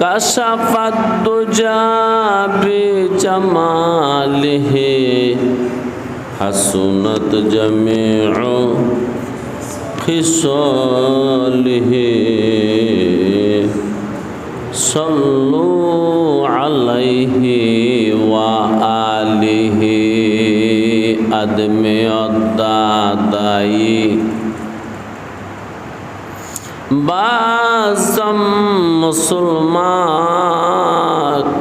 কশফত তুজাবি জমালিহি হাসুনত জমিউ খিসালিহি সল্লু আলাইহি ওয়া আলিহি আদমে অদ্দাদায়ী বাসম মুসলমান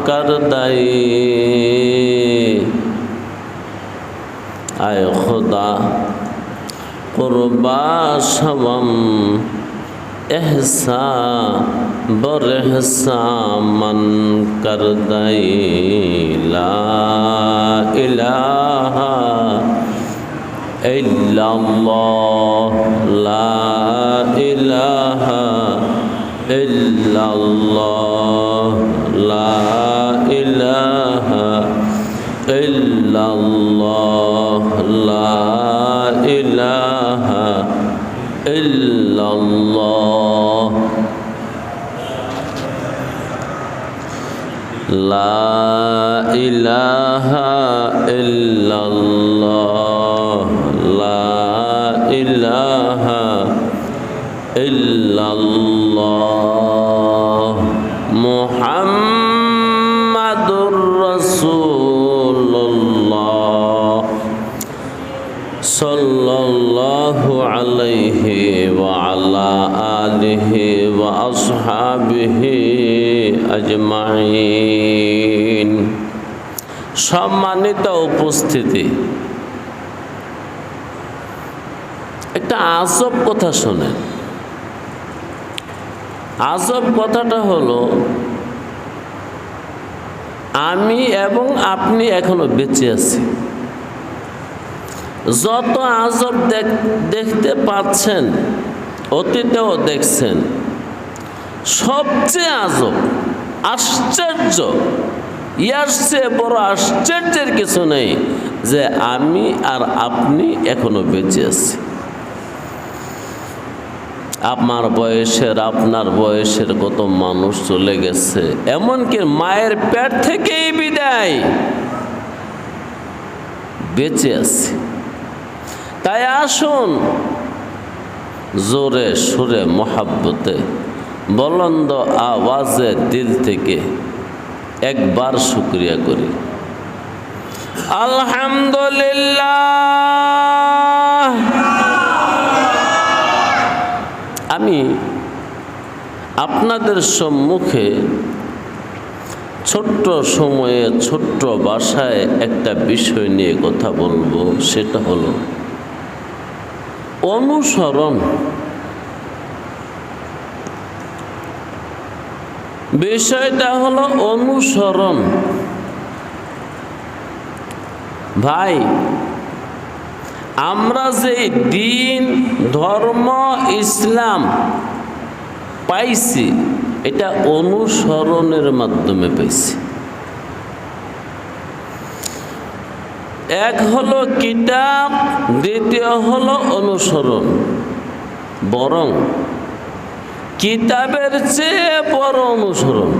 কর দাই আয় খোদা কুরবাসম এহসা বরহসা মন কর দাই লা লা لا إله إلا الله لا إله إلا الله محمد رسول الله صلى الله عليه وعلى آله وأصحابه أجمعين সম্মানিত উপস্থিতি একটা আজব কথা শোনেন আজব কথাটা হলো আমি এবং আপনি এখনো বেঁচে আছি যত আজব দেখতে পাচ্ছেন অতীতেও দেখছেন সবচেয়ে আজব, আশ্চর্য। ইয়ার চেয়ে বড় আশ্চর্যের কিছু নেই যে আমি আর আপনি এখনও বেঁচে আছি। আমার বয়সের, আপনার বয়সের কত মানুষ চলে গেছে, এমনকি মায়ের পেট থেকেই বিদায়। বেঁচে আছি। তাই আসুন, জোরে সুরে মহাব্বতে বলন্দ আওয়াজে দিল থেকে একবার শুক্রিয়া করি। আলহামদুলিল্লাহ। আমি আপনাদের সম্মুখে ছোট্ট সময়ে, ছোট্ট বাসায় একটা বিষয় নিয়ে কথা বলব, সেটা হলো অনুসরণ। বিষয়টা হলো অনুসরণ। ভাই, আমরা যে দিন, ধর্ম, ইসলাম পাইছি, এটা অনুসরণের মাধ্যমে পাইছি। এক হলো কিতাব, দ্বিতীয় হলো অনুসরণ। বরং কিতাবের চেয়ে বড় অনুসরণ।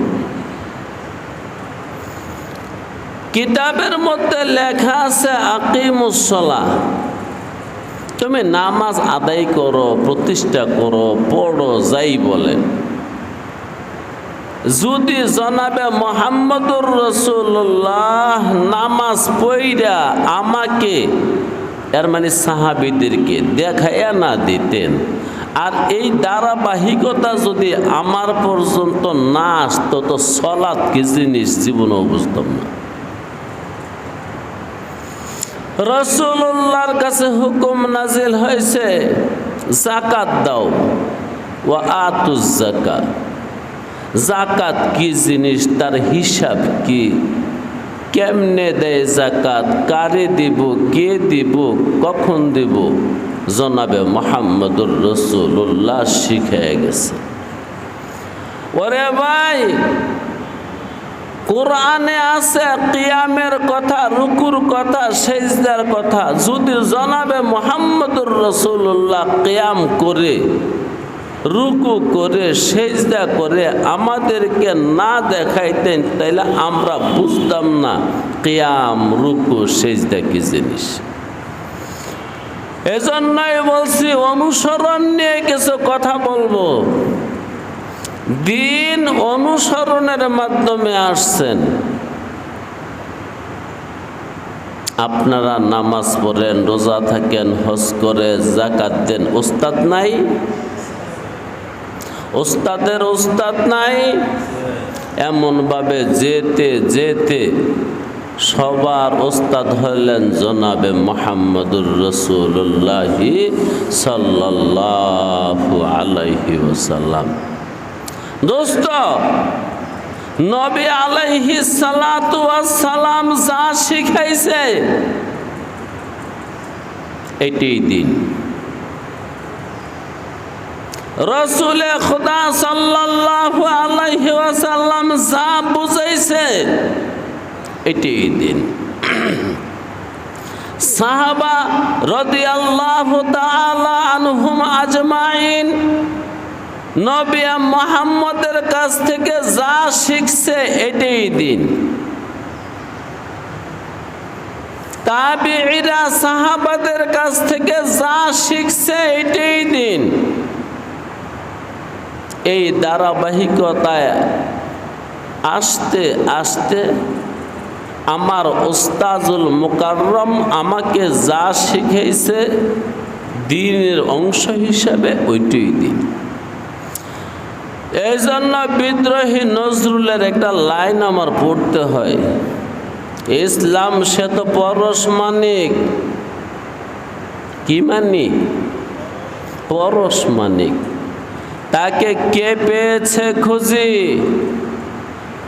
কিতাবের মধ্যে লেখা আছে আকিমুসলা তুমি নামাজ আদায় করো, প্রতিষ্ঠা করো, পড়ো, যাই বলে। যদি জনাবে মোহাম্মদুর রসুল্লাহ নামাজ পইরা আমাকে, এর মানে সাহাবিদেরকে, দেখাইয়া না দিতেন। আর এই ধারাবাহিকতা যদি আমার পর্যন্ত না আসতো, তো সলাৎ কি জিনিস জীবনেও বুঝতাম না। রসুল্লাহর কাছে হুকুম নাজিল হয়েছে জাকাত দাও ও আতুজ জাকাত জাকাত কি জিনিস, তার হিসাব কি? কেমনে দেয় জাকাত কারে দিব, কে দিব, কখন দিব? জনাবে মোহাম্মদুর রসুল্লাহ শিখে গেছে। ওরে ভাই, কোরআনে আছে কিয়ামের কথা, রুকুর কথা, সেজদার কথা। যদি জনাবে মোহাম্মদুর রসুল্লাহ কিয়াম করে, রুকু করে, সেজদা করে আমাদেরকে না দেখাইতেন, তাইলে আমরা বুঝতাম না কিয়াম, রুকু, সেজদা কি জিনিস। এজন্যই বলছি, অনুসরণ নিয়ে কিছু কথা বলব। দিন অনুসরণের মাধ্যমে আসছেন। আপনারা নামাজ পড়েন, রোজা থাকেন, হজ করে জাকাত দেন, ওস্তাদ নাই? ওস্তাদের ওস্তাদ নাই? এমনভাবে যেতে যেতে সবার ওস্তাদ হলেন জনাবে মোহাম্মদুর রসুল্লাহি সাল্লাল্লাহু আলাইহি ওসাল্লাম দোস্ত, নবী আলাইহি সালাতু সালাম যা শিখাইছে এটি দিন। রসুলে খুদা সাল্লাল্লাহু আলাইহি ওয়াসাল্লাম যা বুঝাইছে এটি দিন। সাহাবা রাদিয়াল্লাহু তাআলা আনহুম আজমাইন নবিয়া মোহাম্মদের কাছ থেকে যা শিখছে এটাই দিন। তাবিরা সাহাবাদের কাছ থেকে যা শিখছে এটাই দিন। এই ধারাবাহিকতায় আসতে আসতে আমার ওস্তাজুল মুকাররম আমাকে যা শিখেছে দিনের অংশ হিসাবে ওইটাই দিন। এই জন্য বিদ্রোহী নজরুলের একটা লাইন আমার পড়তে হয়। ইসলাম সে তো পরশ মানিক। কি মানিক? পরশ মানিক। তাকে কে পেয়েছে খুঁজি?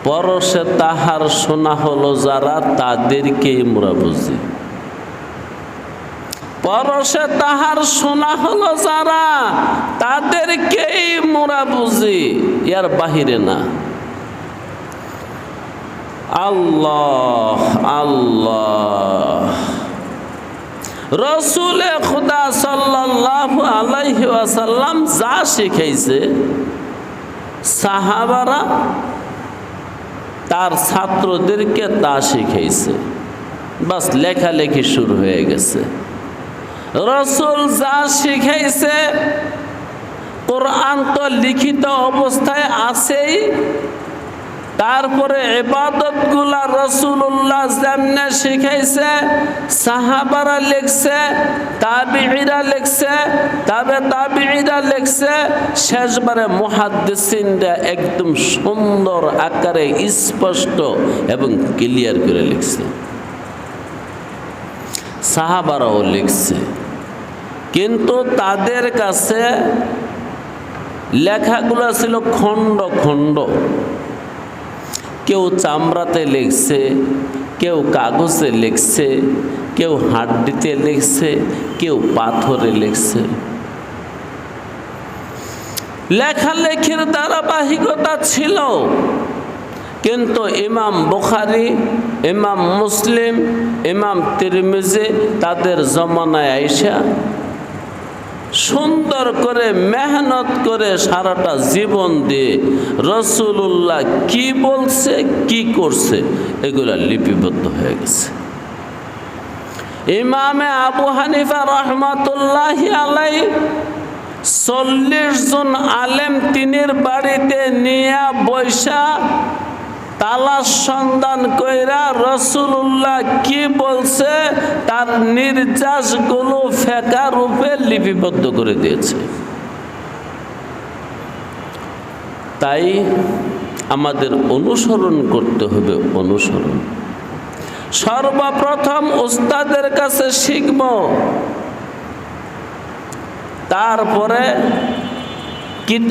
পরশে তাহার শোনা হলো যারা তাদেরকেই মোরা বুঝি। পরশে তাহার শোনা হলো যারা তাদেরকেই মোরা বুঝি। ইয়ার বাহিরে না। আল্লাহ আল্লাহ। রসুলে খুদা সাল্লাল্লাহু আলাইহি ওয়াসাল্লাম যা শিখাইছে, সাহাবারা তার ছাত্রদেরকে তা শিখেছে বাস লেখালেখি শুরু হয়ে গেছে। রসুল যা শিখেছে কোরআন তো লিখিত অবস্থায় আছেই তারপরে এবাদতগুলা রসুল্লাহ যেমনে শিখাইছে, সাহাবারা লিখছে তাবিরা লিখছে, তবে তাবিরা লিখছে, শেষবারে মহাদ্দিসিনরা একদম সুন্দর আকারে স্পষ্ট এবং ক্লিয়ার করে লিখছে। সাহাবারাও লিখছে। কিন্তু তাদের কাছে লেখাগুলো ছিল খণ্ড খণ্ড। কেউ চামড়াতে লিখছে, কেউ কাগজে লিখছে, কেউ হাড্ডিতে লিখছে, কেউ পাথরে লিখছে। লেখালেখির ধারাবাহিকতা ছিল, কিন্তু ইমাম বুখারি, ইমাম মুসলিম, ইমাম তিরমিজি তাদের জমানায় আইসা সুন্দর করে মেহনত করে সারাটা জীবন দিয়ে রসুল্লাহ কি বলছে, কি করছে, এগুলা লিপিবদ্ধ হয়ে গেছে। ইমামে আবু হানিফা রহমতুল্লাহ আলাই চল্লিশ জন আলেম তিনির বাড়িতে নিয়ে বৈশা তালাশ সন্ধান কইরা রসুল্লাহ কি বলছে? তার নির্যাসগুলো ফেকা রূপে লিপিবদ্ধ করে দিয়েছে। তাই আমাদের অনুসরণ করতে হবে, অনুসরণ। সর্বপ্রথম উস্তাদের কাছে শিখব। তারপরে কিতাব